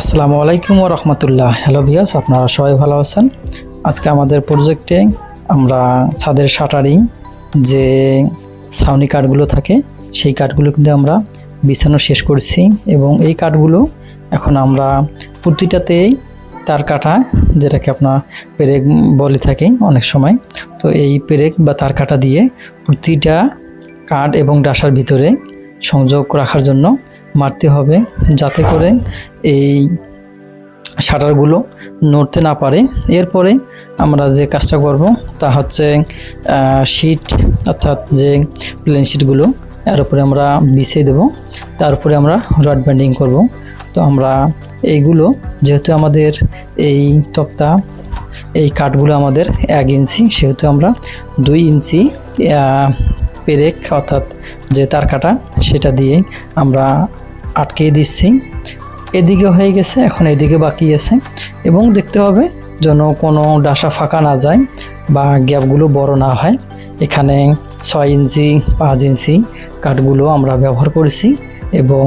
আসসালামু আলাইকুম রহমতুল্লাহ। হ্যালো ভিয়াস আপনারা সবাই ভালো আছেন? আজকে আমাদের প্রজেক্টে আমরা ছাদের শাটারিং যে ছাউনি কাঠগুলো থাকে, সেই কাঠগুলো কিন্তু আমরা বিছানো শেষ করছি এবং এই কাঠগুলো এখন আমরা প্রতিটাতেই তার কাটা, যেটাকে আপনার পেরেক বলে থাকি অনেক সময়, তো এই পেরেক বা তার কাটা দিয়ে প্রতিটা কাঠ এবং ডাসার ভিতরে সংযোগ রাখার জন্য মারতে হবে যাতে করে এই শাটারগুলো নড়তে না পারে। এরপরে আমরা যে কাজটা করব তা হচ্ছে শিট অর্থাৎ যে প্লেন শিটগুলো এর উপরে আমরা বিছিয়ে দেব। তার উপরে আমরা রড ব্যান্ডিং করব। তো আমরা এইগুলো, যেহেতু আমাদের এই তক্তা, এই কাঠগুলো আমাদের এক ইঞ্চি, সেহেতু আমরা দুই ইঞ্চি পেরেক অর্থাৎ যে তার কাটা সেটা দিয়ে আমরা আটকে দিচ্ছি। এদিকে হয়ে গেছে, এখন এদিকে বাকি আছে। এবং দেখতে হবে যেন কোনো ডাসা ফাঁকা না যায় বা গ্যাপগুলো বড় না হয়। এখানে ছয় ইঞ্চি, পাঁচ ইঞ্চি কাঠগুলো আমরা ব্যবহার করেছি এবং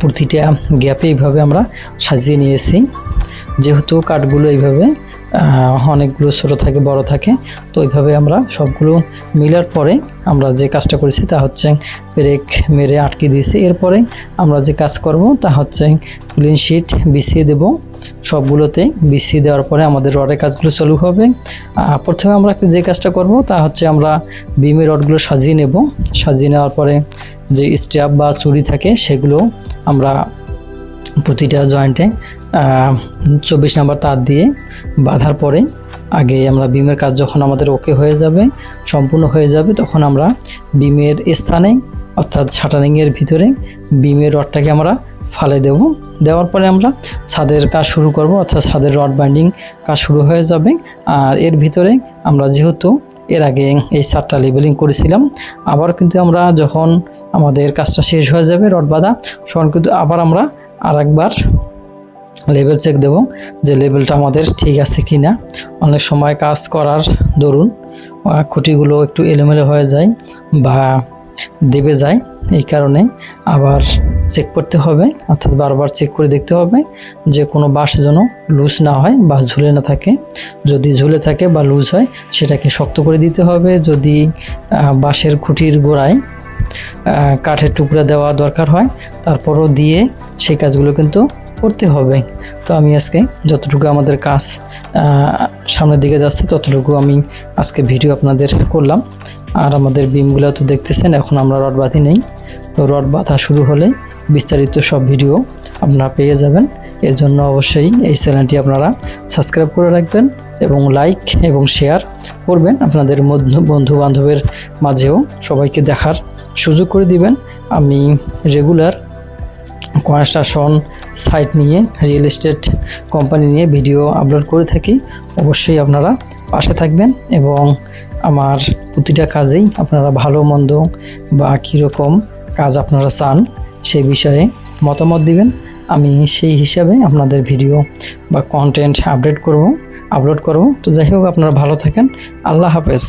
প্রতিটা গ্যাপে এইভাবে আমরা সাজিয়ে নিয়েছি। যেহেতু কাঠগুলো এইভাবে অনেকগুলো ছোট থাকে, বড় থাকে। তো এইভাবে আমরা সবগুলো মিলার পরে আমরা যে কাজটা করেছি তা হচ্ছে ব্রেক মেরে আটকে দিয়েছি। এরপরে আমরা যে কাজ করব তা হচ্ছে ক্লিন শিট বিছিয়ে দেব। সবগুলোতে বিছিয়ে দেওয়ার পরে আমাদের রডের কাজগুলো চালু হবে। প্রথমে আমরা যে কাজটা করব তা হচ্ছে আমরা বিমের রডগুলো সাজিয়ে নেব। সাজিয়ে নেওয়ার পরে যে স্ট্যাপ বা চুরি থাকে সেগুলো আমরা প্রতিটা জয়েন্টে চব্বিশ নাম্বার তার দিয়ে বাঁধার পরে আগে আমরা বিমের কাজ যখন আমাদের ওকে হয়ে যাবে, সম্পূর্ণ হয়ে যাবে, তখন আমরা বিমের স্থানে, অর্থাৎ শাটারিংয়ের ভিতরে বিমের রডটাকে আমরা ফালে দেব। দেওয়ার পরে আমরা ছাদের কাজ শুরু করব, অর্থাৎ ছাদের রড বাইন্ডিং কাজ শুরু হয়ে যাবে। আর এর ভিতরে আমরা যেহেতু এর আগে এই ছাদটা লেবেলিং করেছিলাম, আবার কিন্তু আমরা যখন আমাদের কাজটা শেষ হয়ে যাবে রড বাঁধা, তখন কিন্তু আবার আমরা আরেকবার লেভেল চেক দেব যে লেভেলটা আমাদের ঠিক আছে কি না অনেক সময় কাজ করার দরুন খুঁটিগুলো একটু এলোমেলো হয়ে যায় বা দেবে যায়, এই কারণে আবার চেক করতে হবে, অর্থাৎ বারবার চেক করে দেখতে হবে যে কোনো বাঁশ যেন লুজ না হয় বা ঝুলে না থাকে। যদি ঝুলে থাকে বা লুজ হয়, সেটাকে শক্ত করে দিতে হবে। যদি বাঁশের খুঁটির গোড়ায় কাঠের টুকরা দেওয়া দরকার হয়, তারপরও দিয়ে সেই কাজগুলো কিন্তু করতে হবে। তো আমি আজকে যতটুকু আমাদের কাজ সামনের দিকে যাচ্ছে, ততটুকু আমি আজকে ভিডিও আপনাদের করলাম। আর আমাদের বিমগুলো তো দেখতেছেন, এখন আমরা রড বাঁধি নেই। তো রড বাঁধা শুরু হলে বিস্তারিত সব ভিডিও আপনারা পেয়ে যাবেন। এর জন্য অবশ্যই এই চ্যানেলটি আপনারা সাবস্ক্রাইব করে রাখবেন এবং লাইক এবং শেয়ার করবেন। আপনাদের বন্ধু বন্ধু বান্ধবের মাঝেও সবাইকে দেখার সুযোগ করে দিবেন। আমি রেগুলার কনস্ট্রাকশন সাইট নিয়ে, রিয়েল এস্টেট কোম্পানি নিয়ে ভিডিও আপলোড করে থাকি। অবশ্যই আপনারা পাশে থাকবেন এবং আমার প্রতিটা কাজেই আপনারা ভালো, মন্দ বা কীরকম কাজ আপনারা চান সেই বিষয়ে মতামত দিবেন। আমি সেই হিসাবে আপনাদের ভিডিও বা কন্টেন্ট আপডেট করব আপলোড করব। তো যাই হোক, আপনারা ভালো থাকেন। আল্লাহ হাফেজ।